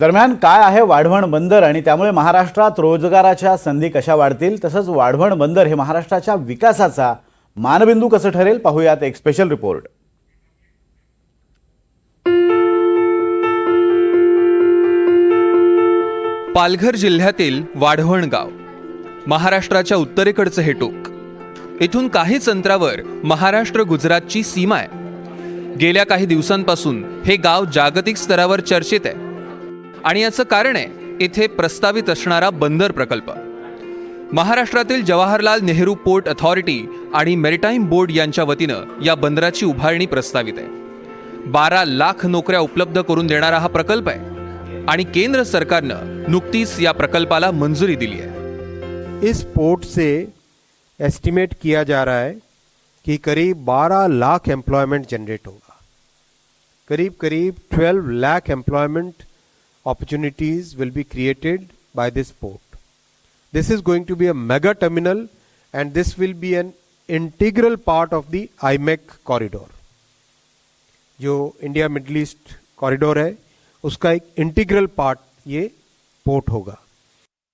दरम्यान काय आहे वाढवण बंदर आणि त्यामुळे महाराष्ट्रात रोजगाराच्या संधी कशा वाढतील तसंच वाढवण बंदर हे महाराष्ट्राच्या विकासाचा मानबिंदू कसं ठरेल पाहूयात एक स्पेशल रिपोर्ट पालघर जिल्ह्यातील वाढवण गाव महाराष्ट्राच्या उत्तरेकडचं हे टोक. इथून काहीच अंतरावर महाराष्ट्र गुजरातची सीमा आहे. गेल्या काही दिवसांपासून हे गाव जागतिक स्तरावर चर्चेत आहे. आणि याचं कारण आहे इथे प्रस्तावित असणारा बंदर प्रकल्प. महाराष्ट्रातील जवाहरलाल नेहरू पोर्ट अथॉरिटी आणि मेरिटाईम बोर्ड यांच्या वतीनं या बंदराची उभारणी प्रस्तावित आहे. बारा लाख नोकऱ्या उपलब्ध करून देणारा हा प्रकल्प आहे आणि केंद्र सरकारनं नुकतीच या प्रकल्पाला मंजुरी दिली आहे. इस पोर्ट से एस्टिमेट किया जा रहा है कि करीब 12 लाख एम्प्लॉयमेंट जनरेट होगा। करीब करीब 12 lakh employment opportunities will be created by this port. This is going to be a mega terminal and this will be an integral part of the IMEC corridor. जो इंडिया मिडल ईस्ट कॉरिडोर है उसका एक integral part ये port होगा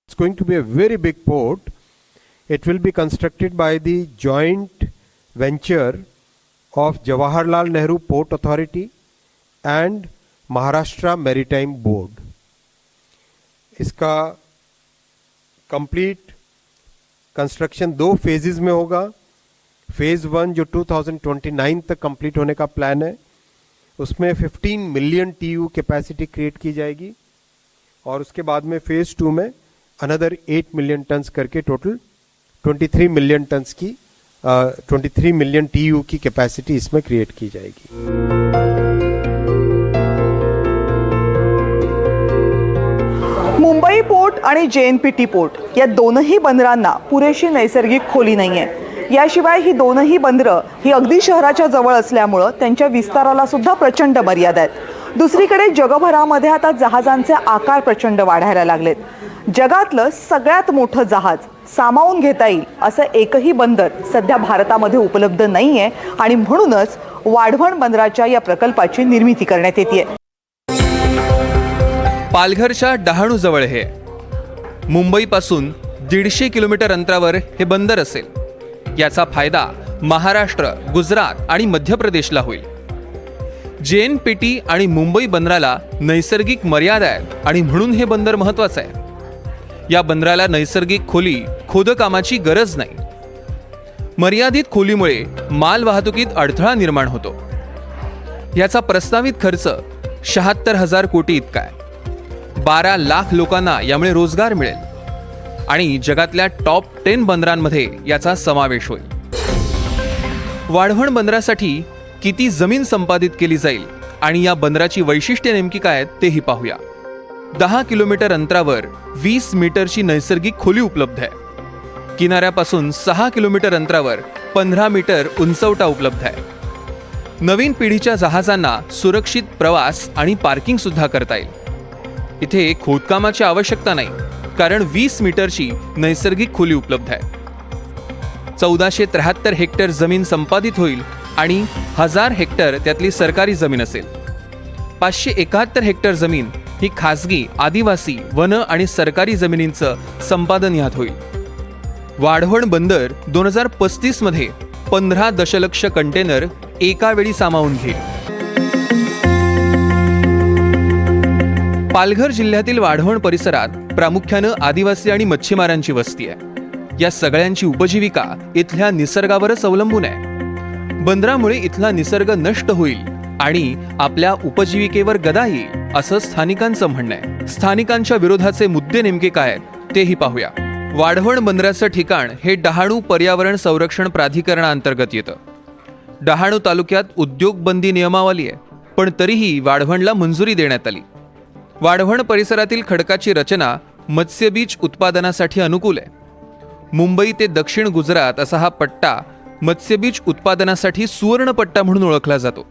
It's going to be a very big port. It will be constructed by the joint venture of Jawaharlal Nehru Port Authority and Maharashtra Maritime Board. इसका complete construction दो phases में होगा। Phase one जो 2029 तक complete होने का plan है, उसमें 15 मिलियन टीयू कैपेसिटी क्रिएट की जाएगी और उसके बाद में फ़ेज़ टू में अनदर 8 मिलियन टन्स करके टोटल 23 मिलियन टन्स की ट्वेंटी थ्री मिलियन टीयू की कैपेसिटी इसमें क्रिएट की जाएगी। पोर्ट आणि जे एन पी टी पोर्ट या दोनही बंदरांना पुरेशी नैसर्गिक खोली नाही आहे याशिवाय ही दोनही बंदरं ही अगदी शहराच्या जवळ असल्यामुळं त्यांच्या विस्ताराला सुद्धा प्रचंड मर्यादा आहेत. दुसरीकडे जगभरामध्ये आता जहाजांचे आकार प्रचंड वाढायला लागलेत. जगातलं सगळ्यात मोठं जहाज सामावून घेता येईल असं एकही बंदर सध्या भारतामध्ये उपलब्ध नाही आहे आणि म्हणूनच वाढवण बंदराच्या या प्रकल्पाची निर्मिती करण्यात येते पालघरच्या डहाणूजवळ हे. मुंबईपासून दीडशे किलोमीटर अंतरावर हे बंदर असेल. याचा फायदा महाराष्ट्र गुजरात आणि मध्य प्रदेशला होईल जेएनपीटी आणि मुंबई बंदराला नैसर्गिक मर्यादा आहेत आणि म्हणून हे बंदर महत्वाचं आहे. या बंदराला नैसर्गिक खोली खोदकामाची गरज नाही. मर्यादित खोलीमुळे माल वाहतुकीत अडथळा निर्माण होतो. याचा प्रस्तावित खर्च शहात्तर हजार कोटी इतका आहे. बारा लाख लोकांना यामुळे रोजगार मिळेल. आणि जगातल्या टॉप टेन बंदरांमध्ये याचा समावेश होईल. वाढवण बंदरासाठी किती जमीन संपादित केली जाईल आणि या बंदराची वैशिष्ट्ये नेमकी काय आहेत तेही पाहूया. दहा किलोमीटर अंतरावर वीस मीटरची नैसर्गिक खोली उपलब्ध आहे. किनाऱ्यापासून सहा किलोमीटर अंतरावर पंधरा मीटर उंचवटा उपलब्ध आहे. नवीन पिढीच्या जहाजांना सुरक्षित प्रवास आणि पार्किंग सुद्धा करता येईल. इथे खोदकामाची आवश्यकता नाही कारण वीस मीटरची नैसर्गिक खोली उपलब्ध आहे. चौदाशे त्र्याहत्तर हेक्टर जमीन संपादित होईल आणि हजार हेक्टर त्यातली सरकारी जमीन असेल. पाचशे एकाहत्तर हेक्टर जमीन ही खासगी आदिवासी वन आणि सरकारी जमिनींचं संपादन यात होईल. वाढवण बंदर दोन हजार पस्तीसमध्ये पंधरा दशलक्ष कंटेनर एका वेळी सामावून घेईल. पालघर जिल्ह्यातील वाढवण परिसरात प्रामुख्यानं आदिवासी आणि मच्छीमारांची वस्ती आहे. या सगळ्यांची उपजीविका इथल्या निसर्गावरच अवलंबून आहे. बंदरामुळे इथला निसर्ग नष्ट होईल आणि आपल्या उपजीविकेवर गदा येईल असं स्थानिकांचं म्हणणं आहे. स्थानिकांच्या विरोधाचे मुद्दे नेमके काय आहेत तेही पाहूया. वाढवण बंदराचं ठिकाण हे डहाणू पर्यावरण संरक्षण प्राधिकरणाअंतर्गत येतं. डहाणू तालुक्यात उद्योग बंदी नियमावली आहे पण तरीही वाढवणला मंजुरी देण्यात आली. वाढवण परिसरातील खडकाची रचना मत्स्यबीज उत्पादनासाठी अनुकूल आहे. मुंबई ते दक्षिण गुजरात असा हा पट्टा मत्स्यबीज उत्पादनासाठी सुवर्णपट्टा म्हणून ओळखला जातो.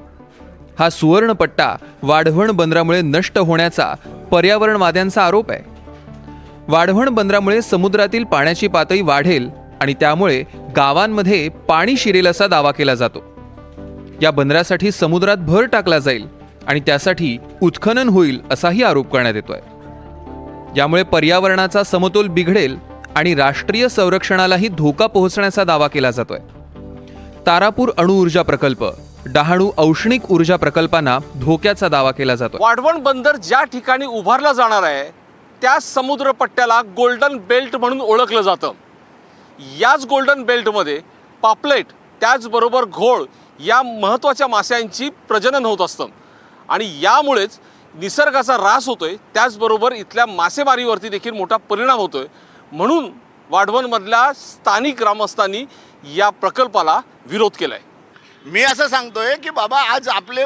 हा सुवर्णपट्टा वाढवण बंदरामुळे नष्ट होण्याचा पर्यावरणवाद्यांचा आरोप आहे. वाढवण बंदरामुळे समुद्रातील पाण्याची पातळी वाढेल आणि त्यामुळे गावांमध्ये पाणी शिरेल असा दावा केला जातो. या बंदरासाठी समुद्रात भर टाकला जाईल. आणि त्यासाठी उत्खनन होईल असाही आरोप करण्यात येतोय. यामुळे पर्यावरणाचा समतोल बिघडेल आणि राष्ट्रीय संरक्षणालाही धोका पोहोचण्याचा दावा केला जातोय. तारापूर अणुऊर्जा प्रकल्प डहाणू औष्णिक ऊर्जा प्रकल्पांना धोक्याचा दावा केला जातो वाढवण बंदर ज्या ठिकाणी उभारला जाणार आहे त्या समुद्रपट्ट्याला गोल्डन बेल्ट म्हणून ओळखलं जातं. याच गोल्डन बेल्टमध्ये पापलेट त्याचबरोबर घोळ या महत्त्वाच्या माशांची प्रजनन होत असतं. आणि यामुळेच निसर्गाचा ऱ्हास होतोय. त्याचबरोबर इथल्या मासेमारीवरती देखील मोठा परिणाम होतोय. म्हणून वाढवणमधल्या स्थानिक ग्रामस्थांनी या प्रकल्पाला विरोध केला आहे मी असं सांगतोय की बाबा आज आपले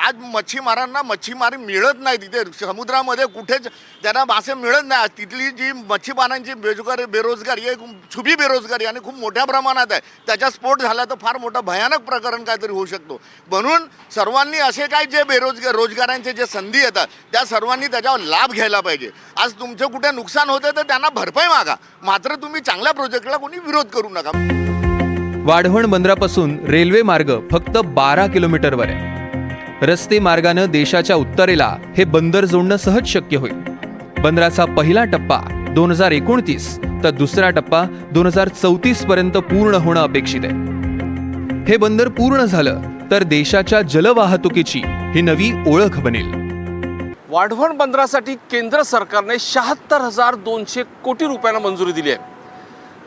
आज मच्छीमारांना मच्छीमारी मिळत नाही तिथे. समुद्रामध्ये कुठेच त्यांना मासे मिळत नाही. आज तिथली जी मच्छीमारांची बेरोजगारी बेरोजगारी आहे छुबी बेरोजगारी आणि खूप मोठ्या प्रमाणात आहे. त्याचा स्फोट झाला तर फार मोठं भयानक प्रकरण काहीतरी होऊ शकतो. म्हणून सर्वांनी असे काय जे बेरोजगार रोजगारांचे जे संधी येतात त्या सर्वांनी त्याच्यावर लाभ घ्यायला पाहिजे. आज तुमचं कुठे नुकसान होतं तर त्यांना भरपाई मागा. मात्र तुम्ही चांगल्या प्रोजेक्टला कोणी विरोध करू नका. वाढवण बंदरापासून रेल्वे मार्ग फक्त बारा किलोमीटरवर आहे. रस्ते मार्गानं देशाच्या उत्तरेला हे बंदर जोडणं सहज शक्य होईल. बंदराचा पहिला टप्पा दोन हजार एकोणतीस तर दुसरा टप्पा दोन हजार चौतीस पर्यंत पूर्ण होणं अपेक्षित आहे. हे बंदर पूर्ण झालं तर देशाच्या जलवाहतुकीची ही नवी ओळख बनेल. वाढवण बंदरासाठी केंद्र सरकारने शहात्तर हजार दोनशे कोटी रुपयांना मंजुरी दिली आहे.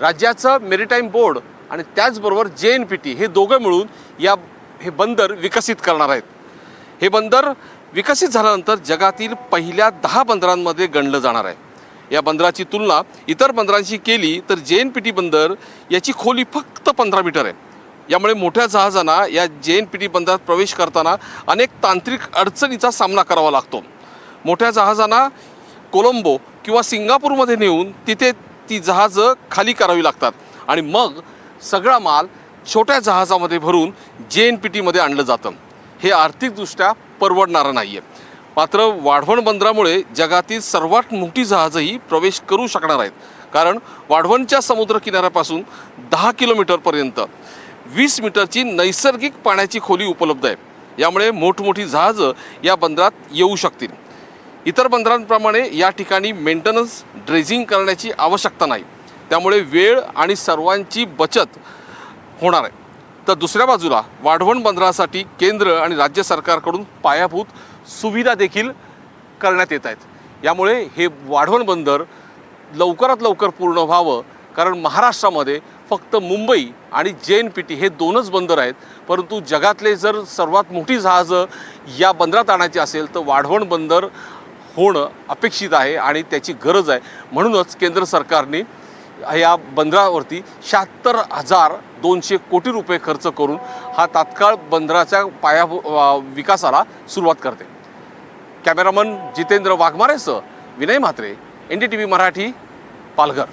राज्याचं मेरीटाईम बोर्ड आणि त्याचबरोबर जे एन पी टी हे दोघं मिळून या हे बंदर विकसित करणार आहेत. हे बंदर विकसित झाल्यानंतर जगातील पहिल्या दहा बंदरांमध्ये गणलं जाणार आहे. या बंदराची तुलना इतर बंदरांशी केली तर जे एन पी टी बंदर याची खोली फक्त पंधरा मीटर आहे. यामुळे मोठ्या जहाजांना या जे एन पी टी बंदरात प्रवेश करताना अनेक तांत्रिक अडचणीचा सामना करावा लागतो. मोठ्या जहाजांना कोलंबो किंवा सिंगापूरमध्ये नेऊन तिथे ती जहाजं खाली करावी लागतात. आणि मग सगळा माल छोट्या जहाजामध्ये भरून जे एन पी टीमध्ये आणलं जातं. हे आर्थिकदृष्ट्या परवडणारं नाही आहे मात्र वाढवण बंदरामुळे जगातील सर्वात मोठी जहाजही प्रवेश करू शकणार आहेत. कारण वाढवणच्या समुद्रकिनाऱ्यापासून दहा किलोमीटरपर्यंत वीस मीटरची नैसर्गिक पाण्याची खोली उपलब्ध आहे. यामुळे मोठमोठी जहाजं या बंदरात येऊ शकतील. इतर बंदरांप्रमाणे या ठिकाणी मेंटेनन्स ड्रेजिंग करण्याची आवश्यकता नाही. त्यामुळे वेळ आणि सर्वांची बचत होणार आहे. तर दुसऱ्या बाजूला वाढवण बंदरासाठी केंद्र आणि राज्य सरकारकडून पायाभूत सुविधा देखील करण्यात येत आहेत. यामुळे हे वाढवण बंदर लवकरात लवकर पूर्ण व्हावं कारण महाराष्ट्रामध्ये फक्त मुंबई आणि जे एन पी टी हे दोनच बंदर आहेत. परंतु जगातले जर सर्वात मोठी जहाजं या बंदरात आणायची असेल तर वाढवण बंदर होणं अपेक्षित आहे आणि त्याची गरज आहे. म्हणूनच केंद्र सरकारने या बंदरावरती शहात्तर हजार दोनशे कोटी रुपये खर्च करून हा तात्काळ बंदराच्या पाया विकासाला सुरुवात करते. Cameraman Jitendra वाघमारेसह Vinay Mhatre N D T V Marathi Palghar.